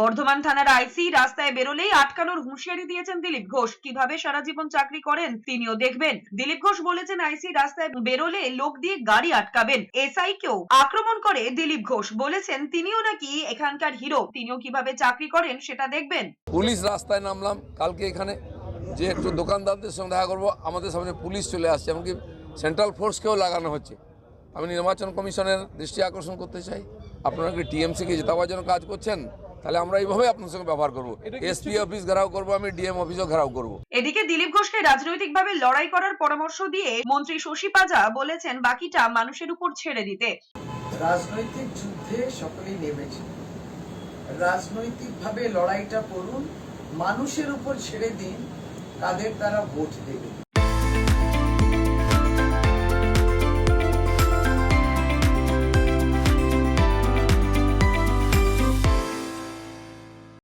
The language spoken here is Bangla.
বর্ধমান থানার আইসি রাস্তায় বেরোলেই আটকানোর হুঁশিয়ারি দিয়েছেন দিলীপ ঘোষ। কীভাবে সারা জীবন চাকরি করেন তিনিও দেখবেন। দিলীপ ঘোষ বলেছেন আইসি রাস্তায় বেরোলে লোক দিয়ে গাড়ি আটকাবেন। এসআই কেও আক্রমণ করে দিলীপ ঘোষ। বলেছেন, তিনিও নাকি এখানকার হিরো। তিনিও কীভাবে চাকরি করেন সেটা দেখবেন। পুলিশ রাস্তায় নামলাম। কালকে এখানে যে একটু দোকানদারদের সঙ্গে দেখা করব, আমাদের সামনে পুলিশ চলে আসছে। এমনকি সেন্ট্রাল ফোর্সকেও লাগানো হচ্ছে। আমি নির্বাচন কমিশনের দৃষ্টি আকর্ষণ করতে চাই। আপনারা কি টিএমসিকে জেতাবার জন্য কাজ করছেন? তাহলে আমরা এইভাবে আপনার সঙ্গে ব্যবহার করব। এসপি অফিস ঘেরাও করব আমি ডিএম অফিসও ঘেরাও করব। এদিকে দিলীপ ঘোষকে রাজনৈতিকভাবে লড়াই করার পরামর্শ দিয়ে মন্ত্রী শশী পাজা বলেছেন বাকিটা মানুষের উপর ছেড়ে দিতে। রাজনৈতিক যুদ্ধে সকলেই নেমেছে। রাজনৈতিকভাবে লড়াইটা করুন মানুষের উপর ছেড়ে দিন তাদের তারা ভোট দেবে।